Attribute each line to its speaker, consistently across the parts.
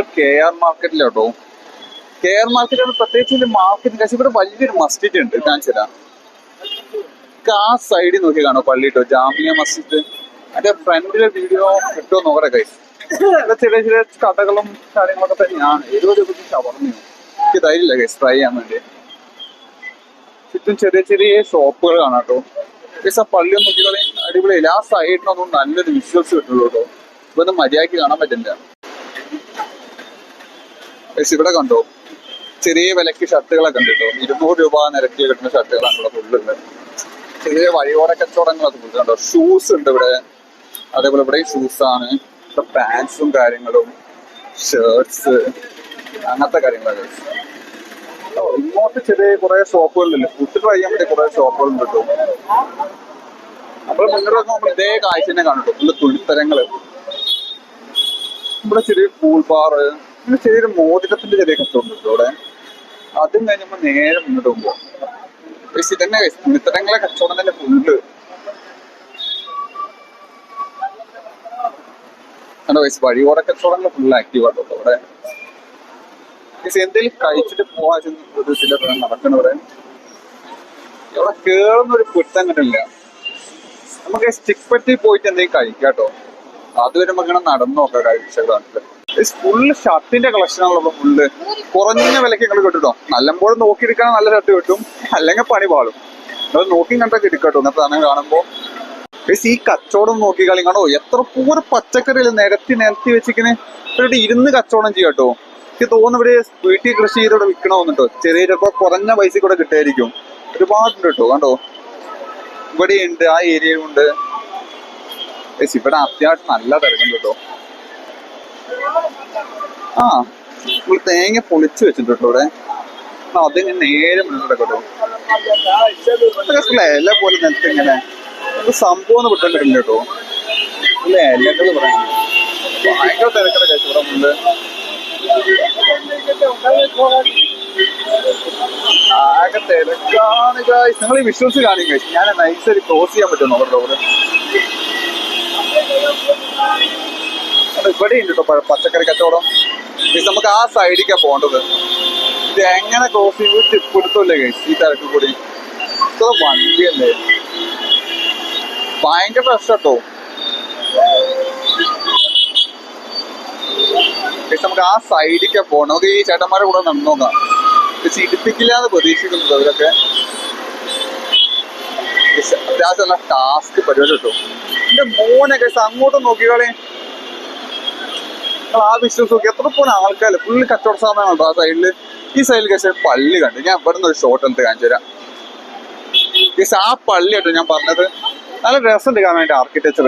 Speaker 1: നമ്മൾ K R മാർക്കറ്റിലോട്ടോ K R market പ്രത്യേകിച്ച് മാർക്കറ്റ് കാശ് ഇവിടെ വലിയൊരു മസ്ജിദ് ഉണ്ട് കാണിച്ചു തരാം. ആ സൈഡിൽ നോക്കി കാണോ പള്ളി കേട്ടോ ജാമിയ മസ്ജിദ് അതിന്റെ ഫ്രണ്ടിലെ വീഡിയോ കിട്ടുമോ നോക്കട്ടെ കൈ ചെറിയ ചെറിയ കഥകളും കാര്യങ്ങളൊക്കെ തന്നെയാണ്. ഇരുപത് രൂപയ്ക്ക് ഷവർമ്മയോ എനിക്ക് ധൈര്യമില്ല കൈസ് ട്രൈ ചെയ്യാൻ വേണ്ടി. ചുറ്റും ചെറിയ ചെറിയ ഷോപ്പുകൾ കാണാം കേട്ടോ പക്ഷെ ആ പള്ളി ഒന്ന് നോക്കിയാൽ അടിപൊളിയില്ല ആ സൈഡിനൊന്നും നല്ലൊരു വിഷ്വൽസ് കിട്ടുള്ളൂ കേട്ടോ ഇതൊന്നും മര്യാദയ്ക്ക് കാണാൻ പറ്റില്ല. ഇവിടെ കണ്ടോ? ചെറിയ വിലക്ക് ഷർട്ടുകളൊക്കെ ഉണ്ട് കേട്ടോ. ഇരുന്നൂറ് രൂപ നിരക്ക് കിട്ടുന്ന ഷർട്ടുകളാണ് ഇവിടെ ഫുള്ളുള്ളത് ചെറിയ വഴിയോര കച്ചവടങ്ങളൊക്കെ ഫുള്ള് കണ്ടോ ഷൂസ് ഉണ്ട് ഇവിടെ. അതേപോലെ ഇവിടെ ഷൂസ് ആണ്. ഇവിടെ പാൻസും കാര്യങ്ങളും ഷർട്സ് അങ്ങനത്തെ കാര്യങ്ങളൊക്കെ ഇങ്ങോട്ട് ചെറിയ കുറെ ഷോപ്പുകളില്ല ഫുഡ് ട്രൈ ചെയ്യാൻ പറ്റിയ കുറെ ഷോപ്പുകളുണ്ട് കേട്ടോ. നമ്മൾ മുന്നോട്ട് നമ്മൾ ഇതേ കാഴ്ച തന്നെ കാണും ഫുള്ള് തുണിത്തരങ്ങൾ. ഇവിടെ ചെറിയ കൂൾ ബാർ പിന്നെ ചെറിയൊരു മോതിരത്തിന്റെ ചെറിയ കത്തുണ്ട് ഇവിടെ. അതും കഴിഞ്ഞപ്പോ നേരെ മുന്നോട്ട് പോകുമ്പോ guys, തുണിത്തരങ്ങളെ കച്ചവടം തന്നെ ഫുള്ള് വഴിയോര കച്ചവടങ്ങൾ ഫുൾ ആക്റ്റീവ് ആട്ടോ ഇവിടെ. എന്തെങ്കിലും കഴിച്ചിട്ട് പോവാ ഒരു ചില നടക്കണവിടെ ഇവിടെ. കേറുന്ന ഒരു കുറ്റം കിട്ടില്ല നമുക്ക് സ്റ്റിക്ക് പറ്റി പോയിട്ട് എന്തെങ്കിലും കഴിക്കാട്ടോ. അതുവരെ നമുക്ക് ഇങ്ങനെ നടന്നു നോക്കാം കാഴ്ചകളാണ് ഫുള്ള് ഷർട്ടിന്റെ കളക്ഷനാണല്ലോ ഫുള്ള് കുറഞ്ഞ വിലക്ക് നിങ്ങൾ നല്ലപോലെ നോക്കി നോക്കിയെടുക്കാൻ നല്ല ഷർട്ട് കിട്ടും. അല്ലെങ്കിൽ പണി പാളും. അത് നോക്കി കണ്ടൊക്കെ എടുക്കട്ടോ എന്നിട്ട് തന്നെ കാണുമ്പോ ഗയ്സ്, ഈ കച്ചവടം നോക്കി കളിങ്ങണോ എത്ര പൂര പച്ചക്കറിയിൽ നിരത്തി നിരത്തി വെച്ചിങ്ങനെ ഇവരുടെ ഇരുന്ന് കച്ചവടം ചെയ്യാട്ടോ എനിക്ക് തോന്നുന്നു ഇവിടെ വീട്ടിൽ കൃഷി ചെയ്തോടെ വിൽക്കണമെന്നുണ്ടോ. ചെറിയ ചിലപ്പോ കുറഞ്ഞ പൈസ കൂടെ കിട്ടായിരിക്കും ഒരുപാടുണ്ട് കേട്ടോ. കണ്ടോ? ഇവിടെ ഉണ്ട് ആ ഏരിയയിലുണ്ട് ഇവിടെ അത്യാവശ്യം നല്ല തിരക്കുണ്ട് കേട്ടോ. ആ നമ്മൾ തേങ്ങ പൊളിച്ചു വെച്ചിട്ടുണ്ട് ഇവിടെ. ആ, അതിന് നേരെ മുന്നിൽ കേട്ടോ. ഇതൊക്കെ ഇല പോലെ നിലത്ത് ഇങ്ങനെ സംഭവം കിട്ടില്ല കേട്ടോ. ഇല്ല ഇലകൾ പറയാം. ഭയങ്കര തിരക്കട കഴിച്ചു മുന്നിൽ ആകെ തിരക്കാണ് ഗായ്സ് നിങ്ങൾ ഈ വിഷ്വൽസ് കാണിക്കും. ഞാൻ നൈസ് ക്ലോസ് ചെയ്യാൻ പറ്റുന്നു അവരുടെ അവിടെ ഇവിടെ ഉണ്ട് കേട്ടോ പച്ചക്കറി കച്ചവടം. ഇത് നമുക്ക് ആ സൈഡിലേക്കാ പോകേണ്ടത്. ഇത് എങ്ങനെ ക്രോസ് ചെയ്ത് ടിപ്പെടുത്തല്ലേ കഴിച്ചു ഈ തിരക്ക് കൂടി. ഇത്ര വണ്ടിയല്ലേ? ഭയങ്കര പ്രശ്നം കേട്ടോ നമുക്ക് ആ സൈഡിലേക്കാ പോകണം. നമുക്ക് ഈ ചേട്ടന്മാരെ കൂടെ നടന്നു നോക്കാം. പക്ഷെ ഇടിപ്പിക്കില്ല എന്ന് അവരൊക്കെ അത്യാവശ്യം നല്ല ടാസ്ക് പരിപാടി കേട്ടോ. എന്റെ മോനൊക്കെ അങ്ങോട്ട് നോക്കിയോളെ ആ ബിസിനസ് നോക്കി എത്ര പോലെ ആൾക്കാർ ഫുള്ള് കച്ചവട സാധനങ്ങളുണ്ടോ ആ സൈഡിൽ ഈ സൈഡിൽ കഴിച്ച പള്ളി കണ്ടു. ഞാൻ ഇവിടെ നിന്ന് ഒരു ഷോട്ട് എടുത്ത് കാണിച്ചു തരാം. ആ പള്ളി കേട്ടോ ഞാൻ പറഞ്ഞത്. നല്ല രസമുണ്ട് കാണാൻ അതിന്റെ ആർക്കിടെക്ചർ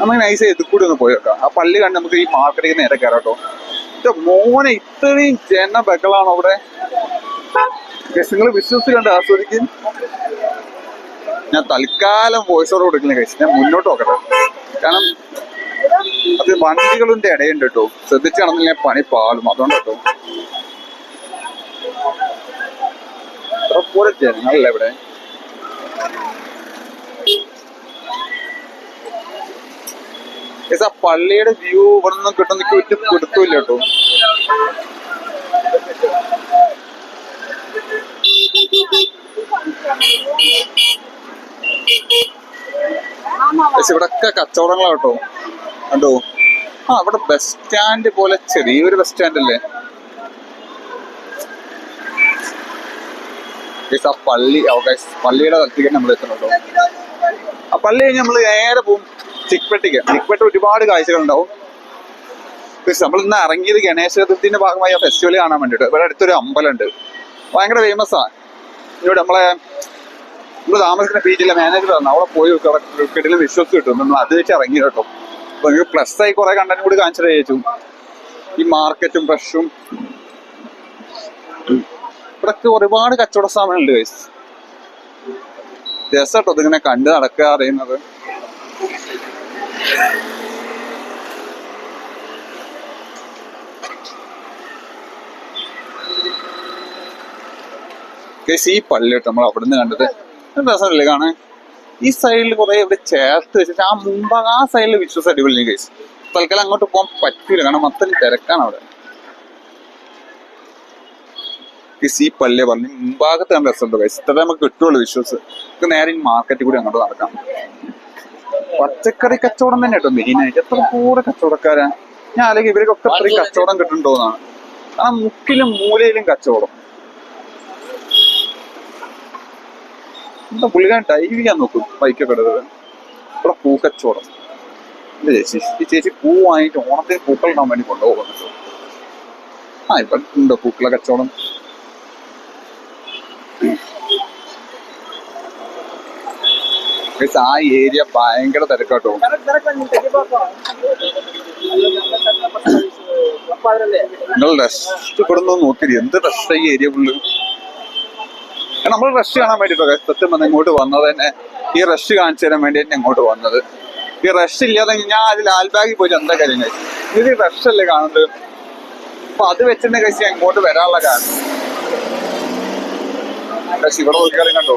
Speaker 1: നമുക്ക് നൈസ് ചെയ്ത് കൂടി ഒന്ന് പോയി വെക്കാം ആ പള്ളി കണ്ട് നമുക്ക് ഈ മാർക്കറ്റിൽ നേരെ കയറാം കേട്ടോ. മോനെ ഇത്രയും ജന ബഹളാണോ അവിടെ? നിങ്ങൾ ബിസിനസ് കണ്ട് ആസ്വദിക്കും. ഞാൻ തൽക്കാലം വോയിസ് ഓവർ കൊടുക്കില്ല കഴിച്ചു ഞാൻ മുന്നോട്ട് നോക്കട്ടെ. കാരണം അത് വണ്ടികളുടെ ഇടയുണ്ട് കേട്ടോ. ശ്രദ്ധിച്ചു നടന്നില്ല പണി പാളും. അതുകൊണ്ട് കേട്ടോ. പോലെ ജനങ്ങളല്ല ഇവിടെ? ആ പള്ളിയുടെ വ്യൂ ഇവിടെ നിന്നും കിട്ടുന്ന ഒരു പിടുത്തമില്ല കേട്ടോ. പക്ഷെ ഇവിടെ ഒക്കെ കച്ചവടങ്ങളാ കേട്ടോ. കണ്ടോ? ആ അവിടെ ബസ് സ്റ്റാൻഡ് പോലെ ചെറിയൊരു ബസ് സ്റ്റാൻഡ് അല്ലേ? ആ പള്ളി പള്ളിയുടെ സ്ഥലത്തേക്ക് നമ്മൾ എത്തണുണ്ടോ ആ പള്ളി കഴിഞ്ഞ് നമ്മൾ നേരെ പോകും ചിക്പെട്ടിക്ക്. ചിക്പെട്ട ഒരുപാട് കാഴ്ചകളുണ്ടാവും ഉണ്ടാവും. നമ്മൾ ഇന്ന് ഇറങ്ങിയത് ഗണേശ ചതുർത്ഥിന്റെ ഭാഗമായി ആ ഫെസ്റ്റിവൽ കാണാൻ വേണ്ടിയിട്ട്. ഇവിടെ അടുത്തൊരു അമ്പലമുണ്ട്. ഭയങ്കര ഫേമസ് ആ. ഇവിടെ നമ്മളെ നമ്മൾ താമസിക്കുന്ന ബീച്ചിലെ മാനേജർ ആണ് അവിടെ പോയി കിടലും വിശ്വസിച്ച് കിട്ടും. നമ്മൾ അത് വെച്ച് ഇറങ്ങി കേട്ടോ. പ്ലസ് ആയി കുറെ കണ്ടന്റ് കൂടി കാണിച്ചു ചേച്ചു ഈ മാർക്കറ്റും ഫ്രഷും ഇവിടൊക്കെ ഒരുപാട് കച്ചവട സാധനങ്ങളുണ്ട് guys. രസട്ടോ ഇതിങ്ങനെ കണ്ട് നടക്കുക അറിയുന്നത്. ഗൈസ് ഈ പള്ളി കേട്ടോ നമ്മൾ അവിടുന്ന് കണ്ടത്. രസമല്ലേ കാണാൻ? ഈ സൈഡിൽ കുറെ ഇവിടെ ചേർത്ത് വെച്ചിട്ട് ആ മുമ്പ് ആ സൈഡിൽ വിശ്വസ് അടിപൊളി കഴിച്ച് തൽക്കാലം അങ്ങോട്ട് പോകാൻ പറ്റില്ല കാരണം അത്രയും തിരക്കാണ് അവിടെ. ഈ പല്ലേ പറഞ്ഞ് മുമ്പാകത്ത് നമ്മൾ രസമുണ്ട് കഴിച്ചു ഇത്ര നമുക്ക് കിട്ടുള്ളൂ വിശ്വസ് നമുക്ക് നേരെ ഈ കൂടി അങ്ങോട്ട് നടക്കാം. പച്ചക്കറി കച്ചവടം തന്നെ കേട്ടോ മെയിനായിട്ട് എത്ര കൂടെ കച്ചവടക്കാരാ? ഞാൻ അല്ലെങ്കിൽ ഇവർക്കൊക്കെ അത്രയും കച്ചവടം കിട്ടുന്നുണ്ടോന്നാണ്. ആ മുക്കിലും മൂലയിലും കച്ചവടം. എന്താ പുള്ളിക്കാരൻ ഡൈവ് ചെയ്യാൻ നോക്കും. ബൈക്കൊക്കെ എടുത്തത് ഇവിടെ പൂക്കച്ചോടം ഇത് ചേച്ചി? ഈ ചേച്ചി പൂ വാങ്ങിയിട്ട് ഓണത്തിന് പൂക്കൾ ഇടാൻ വേണ്ടി കൊണ്ടുപോകുന്നു ആ ഇപ്പൊ ഉണ്ടോ പൂക്കള കച്ചവടം? ആ ഏരിയ ഭയങ്കര തിരക്കാട്ടോ. നിങ്ങൾ റെസ്റ്റ് ഇവിടുന്ന് നോക്കിയത് എന്ത് റെസ്റ്റ് ഏരിയ ഫുള്ള് നമ്മൾ റഷ് കാണാൻ വേണ്ടിയിട്ടൊക്കെ സത്യം പറഞ്ഞ ഇങ്ങോട്ട് വന്നത് തന്നെ ഈ റഷ് കാണിച്ചു തരാൻ വേണ്ടി തന്നെ ഇങ്ങോട്ട് വന്നത്. ഈ റഷ് ഇല്ലാതെ ഞാൻ അത് ലാൽബാഗിൽ പോയിട്ട് എന്താ കാര്യം കഴിച്ചു ഇത് റഷ് അല്ലേ കാണുന്നത്? അപ്പൊ അത് വെച്ചിട്ട് കഴിച്ച് ഞാൻ ഇങ്ങോട്ട് വരാനുള്ള കാരണം. പക്ഷെ ഇവിടെ കണ്ടോ?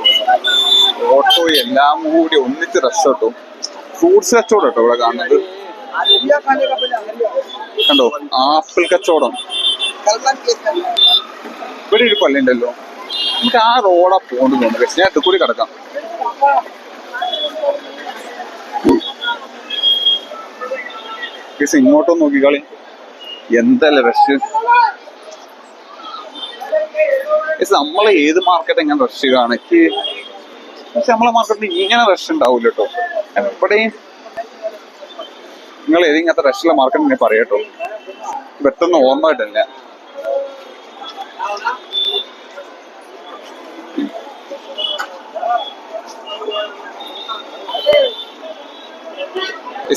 Speaker 1: ഓട്ടോ എല്ലാം കൂടി ഒന്നിച്ച് റഷ് കിട്ടും ഫ്രൂട്ട്സ് കച്ചവടം കേട്ടോ ഇവിടെ കാണുന്നത്. കണ്ടോ? ആപ്പിൾ കച്ചവടം. ഇവിടെ ഒരു പള്ളിയുണ്ടല്ലോ നമുക്ക് ആ റോഡാ പോകേണ്ടത് തോന്നുന്നു. ഇത് കൂടി കിടക്കാം. പക്ഷെ ഇങ്ങോട്ടും നോക്കിക്കളി. എന്തല്ലേ റഷ് നമ്മൾ ഏത് മാർക്കറ്റ് എങ്ങനെ റഷ് കാണും പക്ഷെ നമ്മളെ മാർക്കറ്റിൽ ഇങ്ങനെ റഷ് ഉണ്ടാവില്ല കേട്ടോ. എവിടെയും നിങ്ങൾ ഏതെങ്കിലും റഷുള്ള മാർക്കറ്റ് പറയട്ടോ പെട്ടെന്ന് ഓർമ്മ കിട്ടില്ല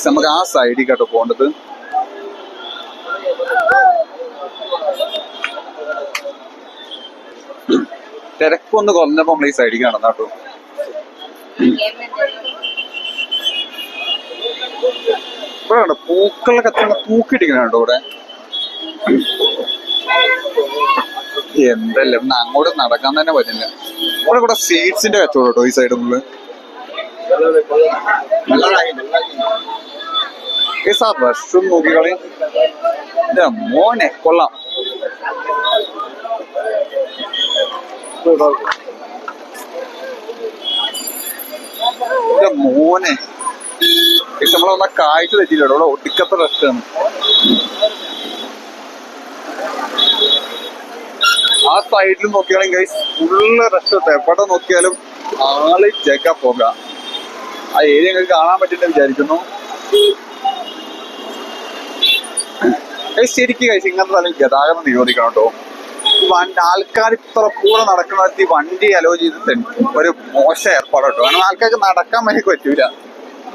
Speaker 1: നമുക്ക് ആ സൈഡിൽ കേട്ടോ പോകേണ്ടത്. തിരക്കൊന്ന് കുറഞ്ഞപ്പോ നമ്മൾ ഈ സൈഡിൽ കാണുന്ന കേട്ടോ. ഇവിടെ കണ്ടോ പൂക്കളുടെ കച്ചവടം തൂക്കിട്ടിരിക്കണോ ഇവിടെ? എന്തല്ല ഇവിടുന്ന് അങ്ങോട്ട് നടക്കാൻ തന്നെ പറ്റില്ല. ഇവിടെ കൂടെ സീഡ്സിന്റെ കച്ചവടം കേട്ടോ ഈ സൈഡ് സാർ റഷും നോക്കിക്കളി എന്റെ മോനെ കൊള്ളാം. എന്റെ മോനെ. പക്ഷെ കാഴ്ച തെറ്റില്ല ഇവിടെ ഒടുക്കത്തെ റെസ്റ്റാണ് ആ സൈഡിൽ ഗൈസ് ഫുള്ള് റെസ്റ്റ് എവിടെ നോക്കിയാലും ആൾ ചേക്കാ പോകാം. ആ ഏരിയ കാണാൻ പറ്റില്ല വിചാരിക്കുന്നു. ശരിക്കും കഴിച്ച് ഇങ്ങനത്തെ സ്ഥലം ഗതാഗതം നിരോധിക്കണം കേട്ടോ. ആൾക്കാർ ഇത്ര കൂടെ നടക്കുന്ന വണ്ടി അലോ ചെയ്ത് ഒരു മോശം ഏർപ്പാട് കേട്ടോ. കാരണം ആൾക്കാർക്ക് നടക്കാൻ വേണ്ടി പറ്റൂല.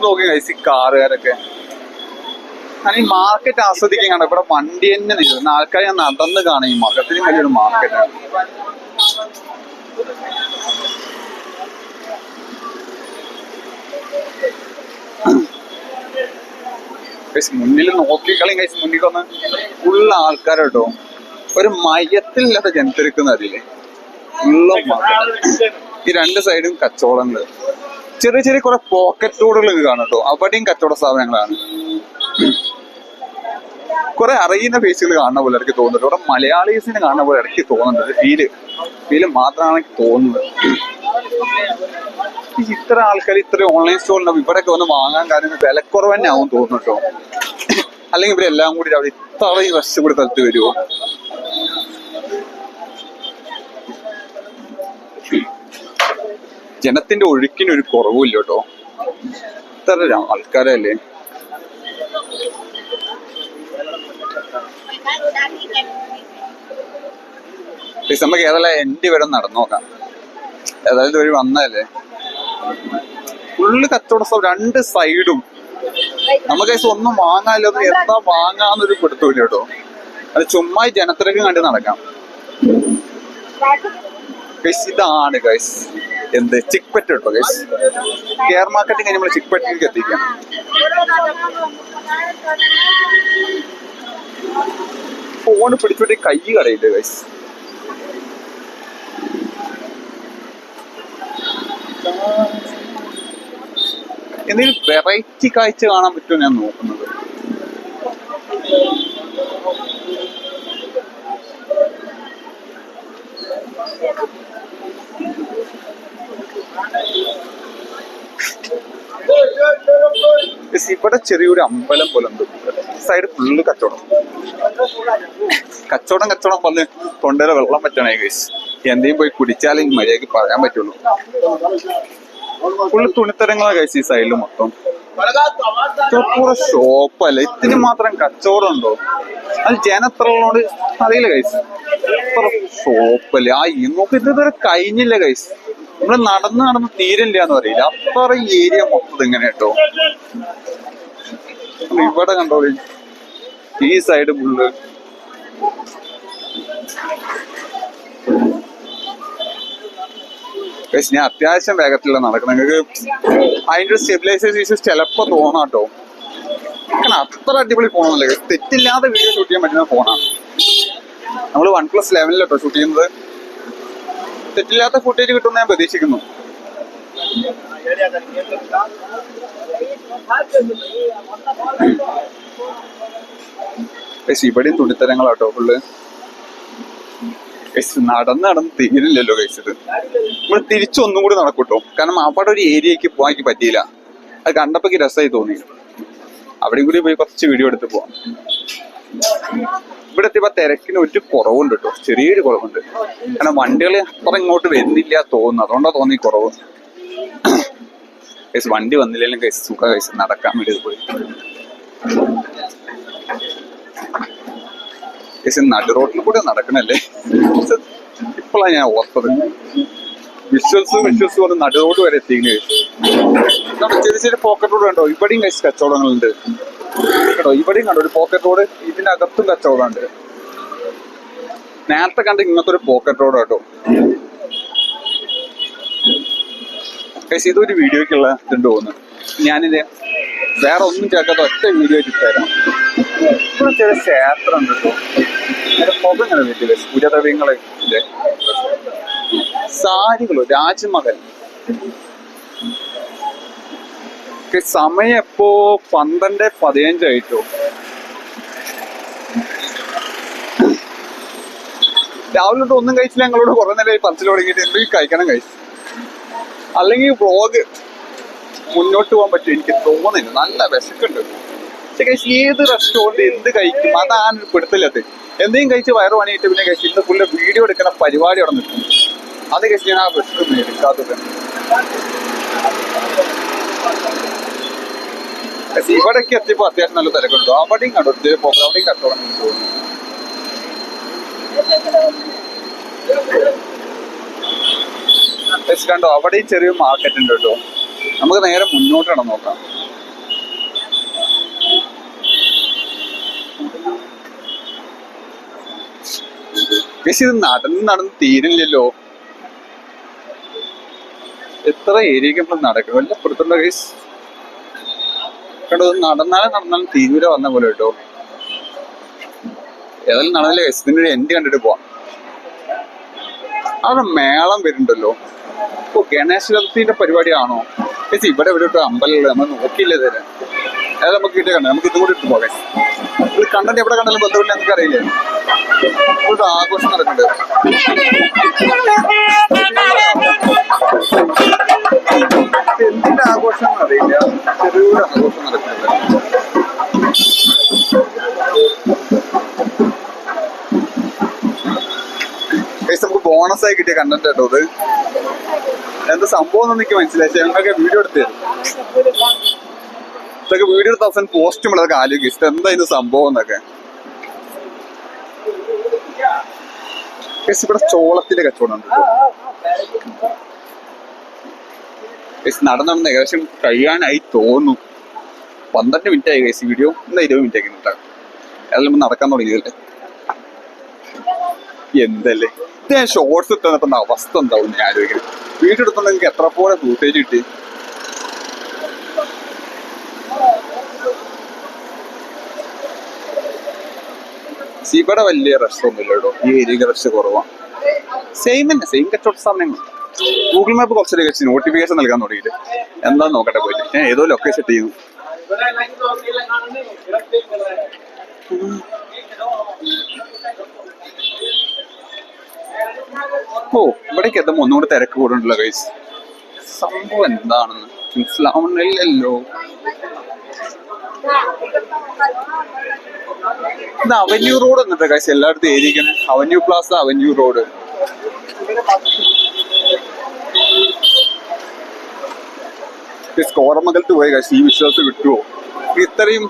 Speaker 1: നോക്കി കഴിച്ച് കാറുകാരൊക്കെ. ഞാൻ ഈ മാർക്കറ്റ് ആസ്വദിക്കാൻ ഇവിടെ വണ്ടി തന്നെ നിൽക്കുന്ന ആൾക്കാർ ഞാൻ നടന്ന് കാണും ഈ മാർക്കറ്റിന് വലിയൊരു മാർക്കറ്റാണ് മുന്നിൽ നോക്കിക്കളി കഴിച്ച് മുന്നിൽ വന്ന് ഫുള്ള് ആൾക്കാർ കേട്ടോ ഒരു മയത്തിലില്ലാത്ത ജനത്തിരിക്കുന്ന അതില്ലേ ഉള്ള ഈ രണ്ട് സൈഡും കച്ചവടങ്ങൾ ചെറിയ ചെറിയ കുറെ പോക്കറ്റ് റോഡുകൾ കാണും കേട്ടോ. അവിടെയും കച്ചവട സ്ഥാപനങ്ങളാണ് കുറെ അറിയുന്ന ഫേസുകൾ കാണുന്ന പോലെ ഇടയ്ക്ക് തോന്നുന്നുണ്ട്. ഇവിടെ മലയാളീസിന് കാണുന്ന പോലെ ഇടയ്ക്ക് തോന്നുന്നുണ്ട്. ഫീൽ ഫീൽ മാത്രമാണ് തോന്നുന്നത്. ഇത്ര ആൾക്കാർ ഇത്ര ഓൺലൈൻ സ്റ്റോറിൽ ഇവിടെയൊക്കെ വന്ന് വാങ്ങാൻ കാര്യം വിലക്കുറവ് തന്നെ ആവും തോന്നുന്നു കേട്ടോ അല്ലെങ്കിൽ ഇവരെല്ലാം കൂടി അവിടെ ഇത്രയും റഷ് കൂടി സ്ഥലത്ത് വരുമോ ജനത്തിന്റെ ഒഴുക്കിന് ഒരു കുറവുമില്ല കേട്ടോ ഇത്ര ആൾക്കാരല്ലേ നമുക്ക് ഏതായാലും എൻഡ് വരെ നടന്നു നോക്കാം ഏതായാലും ഒരു വന്നതല്ലേ? ഫുള്ള് കച്ചവട സ്ഥലം രണ്ട് സൈഡും. നമുക്ക് ഒന്നും വാങ്ങാല്ലോ എന്താ വാങ്ങാന്നൊരു പിടുത്തമില്ല കേട്ടോ. അത് ചുമ്മാ ജനത്തിലേക്ക് കണ്ട് നടക്കാം. ഇതാണ് ഗൈസ് എന്ത്? ചിക്പെറ്റ് കേട്ടോ ഗൈസ് കെയർ മാർക്കറ്റിംഗ് കഴിഞ്ഞ് നമ്മൾ ചിക്പെറ്റിലേക്ക് എത്തിക്കാം. ഫോൺ പിടിച്ചോട്ട് കൈ കടയില്ല ഗൈസ് എന്തെങ്കിലും വെറൈറ്റി കാഴ്ച കാണാൻ പറ്റുമോ ഞാൻ നോക്കുന്നത്. ഇവിടെ ചെറിയൊരു അമ്പലം പോലെ ഉണ്ട്. സൈഡ് ഫുള്ള് കച്ചവടം. കച്ചവടം കച്ചവടം പറഞ്ഞ് തൊണ്ടയിലെ വെള്ളം പറ്റണേ ഗൈസ് എന്തെങ്കിലും പോയി കുടിച്ചാലേ മര്യാദയ്ക്ക് പറയാൻ പറ്റുള്ളൂ. ഫുള്ള് തുണിത്തരങ്ങളാണ് കഴിച്ച ഈ സൈഡിൽ മൊത്തം. പൂറ ഷോപ്പല്ല ഇതിന് മാത്രം കച്ചവടം ഉണ്ടോ അത് ഉള്ളതുകൊണ്ട് അറിയില്ല കൈസ് ഇത്ര ഷോപ്പല്ലേ ആ ഇത് ഇതുവരെ കഴിഞ്ഞില്ല കൈസ് നമ്മൾ നടന്ന് നടന്ന് തീരില്ല എന്ന് പറയില്ല അത്ര ഏരിയ മൊത്തം ഇങ്ങനെ കേട്ടോ. ഇവിടെ കണ്ടോളി ഈ സൈഡ് ഫുള്ള് ഞാൻ അത്യാവശ്യം വേഗത്തിലാണ് നടക്കുന്നത് നിങ്ങൾക്ക് അതിന്റെ സ്റ്റെബിലൈസേഷൻ ഇഷ്യൂസ് ചിലപ്പോ തോന്നാട്ടോ കാരണം അത്ര അടിപൊളി ഫോണൊന്നുമില്ല തെറ്റില്ലാതെ വീഡിയോ ഷൂട്ട് ചെയ്യാൻ പറ്റുന്ന ഫോണാണ് നമ്മൾ വൺ പ്ലസ് ലെവലിലാട്ടോ ഷൂട്ട് ചെയ്യുന്നത്. തെറ്റില്ലാത്ത ഫുട്ടേജ് കിട്ടുമെന്ന് ഞാൻ പ്രതീക്ഷിക്കുന്നു. ഇവിടെയും തുണിത്തരങ്ങളാട്ടോ ഫുള്ള് ഗൈസ് നടന്ന് നടന്ന് തീരില്ലല്ലോ ഗൈസ് ഇത്. നമ്മൾ തിരിച്ചൊന്നും കൂടി നടക്കൂട്ടോ. കാരണം അവിടെ ഒരു ഏരിയക്ക് പോകാൻ എനിക്ക് പറ്റിയില്ല. അത് കണ്ടപ്പോ രസമായി തോന്നി. അവിടെയും കൂടി പോയി കുറച്ച് വീഡിയോ എടുത്ത് പോവാം. ഇവിടെ എത്തിയപ്പോ തിരക്കിന് ഒരു കുറവുണ്ട് കേട്ടോ. ചെറിയൊരു കുറവുണ്ട്. കാരണം വണ്ടികൾ അത്ര ഇങ്ങോട്ട് വരുന്നില്ല തോന്നുന്നു. അതുകൊണ്ടാ തോന്നി കുറവ്. ഗൈസ് വണ്ടി വന്നില്ലെങ്കിലും ഗൈസ് സുഖ ഗൈസ് നടക്കാൻ വേണ്ടി പോയി. ഗൈസ് നടു റോട്ടിൽ കൂടെ നടക്കണല്ലേ? ഇപ്പോഴാണ് ഞാൻ ഓർത്തത്. വിഷ്വൽസ് വിഷ്വൽസ് പറഞ്ഞ് നടു റോഡ് വരെ എത്തിക്കുന്നത് ചെറിയ ചെറിയ പോക്കറ്റ് റോഡ് കണ്ടോ? ഇവിടെയും കഴിച്ച് കച്ചവടങ്ങളുണ്ട്. കേട്ടോ ഇവിടെയും കണ്ടോ? ഒരു പോക്കറ്റ് റോഡ് ഇതിനകത്തും കച്ചവടമുണ്ട് നേരത്തെ കണ്ട ഇങ്ങനത്തെ ഒരു പോക്കറ്റ് റോഡ് കേട്ടോ ഗൈസ് ഇതൊരു വീഡിയോക്കുള്ള ഇതുണ്ട് തോന്നുന്നു. ഞാനിത് വേറെ ഒന്നും ചേർക്കാത്ത ഒറ്റ വീഡിയോ ഇട്ടുതരാം ഇവിടെ ചെറിയ ക്ഷേത്രം ഉണ്ട് കേട്ടോ. അതിന്റെ പുക ഇങ്ങനെ വീട്ടിൽ സൂര്യദ്രവ്യങ്ങളെ ഇല്ലേ? സാരികളോ? രാജ്മഹൽ. സമയം എപ്പോ? പന്ത്രണ്ട് പതിനഞ്ചായിട്ടോ രാവിലെ തൊട്ട് ഒന്നും കഴിച്ചില്ല. ഞങ്ങളോട് കുറെ നേരമായി പറച്ചിൽ തുടങ്ങിയിട്ട് എന്തെങ്കിലും കഴിക്കണം കഴിച്ചു. അല്ലെങ്കിൽ വ്ളോഗ് മുന്നോട്ട് പോകാൻ പറ്റും എനിക്ക് തോന്നുന്നില്ല. നല്ല വിശക്കുണ്ട് പക്ഷെ കഴിച്ച് ഏത് റെസ്റ്റോറന്റ് എന്ത് കഴിക്കും? അതാണ് പെടുത്തില്ലത് എന്തെങ്കിലും കഴിച്ച് വയറ് പണിയിട്ട് പിന്നെ കഴിച്ച് ഇന്ന് ഫുള്ള് വീഡിയോ എടുക്കുന്ന പരിപാടി അവിടെ നിൽക്കും അത് കഴിച്ച് ഞാൻ ആ വിട്ടു എടുക്കാത്തത്. പക്ഷെ ഇവിടേക്ക് എത്തിയപ്പോ അത്യാവശ്യം നല്ല തിരക്കുണ്ടോ. അവിടെയും കണ്ടു. അവിടെയും കച്ചവടം തോന്നുന്നു കണ്ടോ? അവിടെയും ചെറിയ മാർക്കറ്റ് ഉണ്ട് കേട്ടോ. നമുക്ക് നേരെ മുന്നോട്ടാണ് നോക്കാം. പക്ഷെ ഇത് നടന്ന് നടന്ന് തീരില്ലല്ലോ. എത്ര ഏരിയക്ക് നമ്മൾ നടക്കും വല്ല പുറത്തുണ്ടോ കേസ് കണ്ടോ നടന്നാലും നടന്നാലും തീരൂര വന്ന പോലെ കേട്ടോ. ഏതായാലും നടന്നില്ല? കേസ് ഇതിന്റെ ഒരു എൻഡ് കണ്ടിട്ട് പോവാം. അവിടെ മേളം വരുന്നുണ്ടല്ലോ. ഓ ഗണേശ ചതുർത്ഥിന്റെ പരിപാടിയാണോ? ചേച്ചി ഇവിടെ ഇവിടെ ഒരു അമ്പലമുള്ളത് നമ്മൾ നോക്കിയില്ല തരാം അതായത് നമുക്ക് കിട്ടിയ കണ്ടത് നമുക്ക് ഇതും കൂടി പോകാം. ഇത് കണ്ടന്റ് എവിടെ കണ്ടാലും ബന്ധമില്ല നമുക്ക് അറിയില്ലേ ഇവിടെ ആഘോഷം നടക്കുന്നുണ്ട്. എന്തിന്റെ ആഘോഷം അറിയില്ല ചെറിയൊരു ആഘോഷം നടക്കുന്നുണ്ട്. നമുക്ക് ബോണസ് ആയി കിട്ടിയ കണ്ടന്റ് കേട്ടോ ഇത്. എന്താ സംഭവം എനിക്ക് മനസ്സിലായി ഞങ്ങൾക്ക് വീഡിയോ എടുത്തു ഇതൊക്കെ വീഡിയോ എടുത്ത അവസാനം പോസ്റ്റ് നമ്മളതൊക്കെ ആലോചിക്കും. ഇഷ്ടം എന്താ ഇത് സംഭവം എന്നൊക്കെ. ഇവിടെ ചോളത്തിന്റെ കച്ചവടം ഉണ്ട്. നടന്നു ഏകദേശം കഴിയാനായി തോന്നുന്നു. പന്ത്രണ്ട് മിനിറ്റ് ആയി ഗൈസ് വീഡിയോ ഇന്ന് ഇരുപത് മിനിറ്റ് ആക്കി കേട്ടോ. അതെല്ലാം നടക്കാൻ തുടങ്ങിയതല്ലേ? എന്തല്ലേ? ഇത് ഞാൻ ഷോർട്സ് ഇട്ടപ്പോ അവസ്ഥ എന്താവും ഞാൻ ആലോചിക്കുന്നത് എടുത്തോണ്ട് നിങ്ങൾക്ക് എത്ര പോലെ ഫൂട്ടേജ് കിട്ടി? ഇവിടെ വലിയ റഷ് ഒന്നുമില്ല കേട്ടോ. ഈ ഏരിയക്ക് റഷ് കുറവാണ് സെയിം തന്നെ സെയിം കച്ചവട സമയങ്ങൾ ഗൂഗിൾ മാപ്പ് കുറച്ചൊരു കഴിച്ച് നോട്ടിഫിക്കേഷൻ നൽകാൻ തുടങ്ങിയിട്ട് എന്താ നോക്കട്ടെ പോയിട്ട്? ഞാൻ ഏതോ ലൊക്കേഷൻ ചെയ്യുന്നു ഓ ഇവിടേക്ക് എത്തുമ്പോ ഒന്നുകൂടെ തിരക്ക് കൂടുണ്ടല്ലോ ഗൈസ് സംഭവം എന്താണെന്ന് മനസ്സിലാവണില്ലല്ലോ ഇത് അവന്യൂ റോഡ് എന്നിട്ട് കാശ് എല്ലായിടത്തും എഴുതിയിരിക്കുന്നത് അവന്യൂ പ്ലാസ അവന്യൂ റോഡ് കോറമകലത്ത് പോയി കാശ് ഈ വിശ്വാസം കിട്ടുമോ ഇത്രയും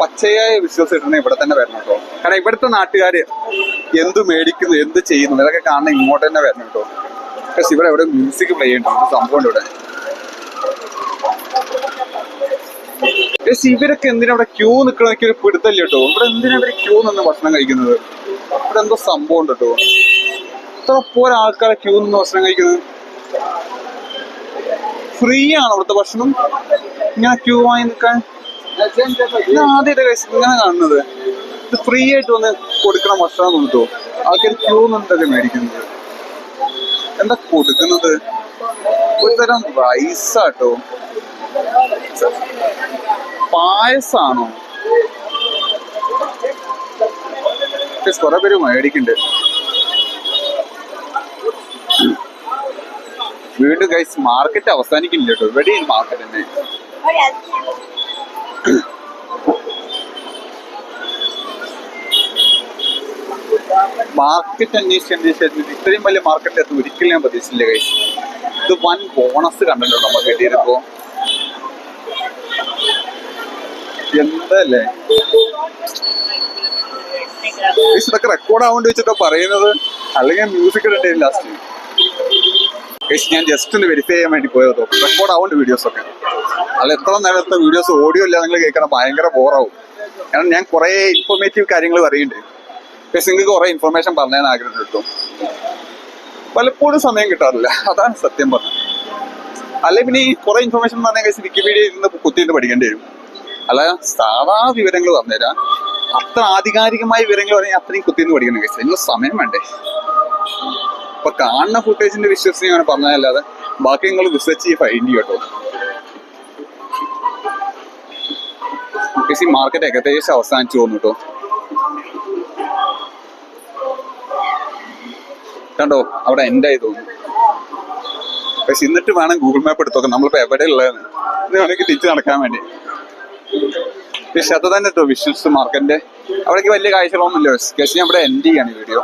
Speaker 1: പച്ചയായ വിശ്വാസം ഇടുന്ന ഇവിടെ തന്നെ വരണം കേട്ടോ. കാരണം ഇവിടുത്തെ നാട്ടുകാര് എന്ത് മേടിക്കുന്നു എന്ത് ചെയ്യുന്നു ഇതൊക്കെ കാണുന്ന ഇങ്ങോട്ട് തന്നെ വരണം കേട്ടോ. പക്ഷെ ഇവിടെ എവിടെ മ്യൂസിക് പ്ലേ ചെയ്യുന്നുണ്ട് സംഭവം ഇവിടെ. ഇവരൊക്കെ എന്തിനാ ഇവിടെ ക്യൂ നിൽക്കണമെങ്കിൽ ഒരു പിടുത്തല്ല കേട്ടോ. ഇവിടെ എന്തിനാ ഇവർ ക്യൂ നിന്ന് ഭക്ഷണം കഴിക്കുന്നത്? ഇവിടെ എന്തോ സംഭവം ഉണ്ട് കേട്ടോ. ഇത്ര പോലെ ആൾക്കാരെ ക്യൂ നിന്ന് ഭക്ഷണം കഴിക്കുന്നത്? ഫ്രീ ആണ് അവിടുത്തെ ഭക്ഷണം. ഇങ്ങനെ ക്യൂ ആയി നിൽക്കാൻ? ഞാൻ ആദ്യമായിട്ട് ഇങ്ങനെ കാണുന്നത്. ഇത് ഫ്രീ ആയിട്ട് വന്ന് കൊടുക്കണ ഭക്ഷണം തോന്നിട്ടോ ആൾക്കാർ ക്യൂ നിന്നിട്ടൊക്കെ മേടിക്കുന്നത്. എന്താ കൊടുക്കുന്നത്? ഒരുതരം റൈസാട്ടോ പായസാണോ? കുറെ പേര് മേടിക്കണ്ട്. വീണ്ടും ഗൈസ് മാർക്കറ്റ് അവസാനിക്കില്ല കേട്ടോ. ഇവിടെ മാർക്കറ്റ് തന്നെ. മാർക്കറ്റ് അന്വേഷിച്ച് ഇത്രയും വലിയ മാർക്കറ്റ് എത്തും ഒരിക്കലും ഞാൻ പ്രതീക്ഷിച്ചില്ല ഗൈസ് ഇത് വൻ ബോണസ് കണ്ടല്ലോ നമ്മൾ കിട്ടിയപ്പോ എന്തല്ലേ? ഇതൊക്കെ റെക്കോർഡ് ആവേണ്ടി വെച്ചിട്ടോ പറയുന്നത്. അല്ലെങ്കിൽ മ്യൂസിക് ഇടണ്ടേ ലാസ്റ്റ് ഞാൻ ജസ്റ്റ് ഒന്ന് വെരിഫൈ ചെയ്യാൻ വേണ്ടി പോയതോ. റെക്കോർഡ് ആവേണ്ട വീഡിയോസ് ഒക്കെ. അല്ല എത്ര നേരത്തെ വീഡിയോസ് ഓഡിയോ ഇല്ല നിങ്ങൾ കേൾക്കണം ഭയങ്കര ബോറാവും കാരണം ഞാൻ കുറെ ഇൻഫോർമേറ്റീവ് കാര്യങ്ങൾ പറയുന്നുണ്ട്. പക്ഷെ നിങ്ങൾക്ക് കുറെ ഇൻഫർമേഷൻ പറഞ്ഞാൽ ആഗ്രഹം കിട്ടും പലപ്പോഴും സമയം കിട്ടാറില്ല. അതാണ് സത്യം പറഞ്ഞത്. അല്ലെ പിന്നെ ഈ കുറെ ഇൻഫർമേഷൻ പറഞ്ഞാൽ വിക്കിപീഡിയ ഇരുന്ന് കുത്തിയിട്ട് പഠിക്കേണ്ടി വരും. അല്ല സാധാ വിവരങ്ങൾ പറഞ്ഞുതരാം. അത്ര ആധികാരികമായ വിവരങ്ങൾ പറഞ്ഞാൽ അത്രയും കുത്തിന്ന് പഠിക്കണം കേസ് അതിനുള്ള സമയം വേണ്ടേ? ഇപ്പൊ കാണുന്ന ഫുട്ടേജിന്റെ വിശ്വസിച്ച് ഞാൻ പറഞ്ഞതല്ലാതെ ബാക്കി നിങ്ങൾ റിസർച്ച് ചെയ്ത് ഫൈൻഡ് ചെയ്യും കേട്ടോ. ഈ മാർക്കറ്റ് ഏകദേശം അവസാനിച്ചു തോന്നു കേട്ടോ. കണ്ടോ അവിടെ ആയി തോന്നുന്നു. പക്ഷെ എന്നിട്ട് വേണം ഗൂഗിൾ മാപ്പ് എടുത്തോക്കാം. നമ്മളിപ്പോ എവിടെ ഉള്ളതെന്ന് ഇത് വേണമെങ്കിൽ തിരിച്ചു നടക്കാൻ വേണ്ടി. പക്ഷെ അത് തന്നെ കേട്ടോ വിഷ്വൽസ് മാർക്കറ്റിന്റെ അവിടേക്ക് വലിയ കാഴ്ചകളൊന്നുമില്ല ഞാൻ ഇവിടെ എൻഡ് ചെയ്യാണ് വീഡിയോ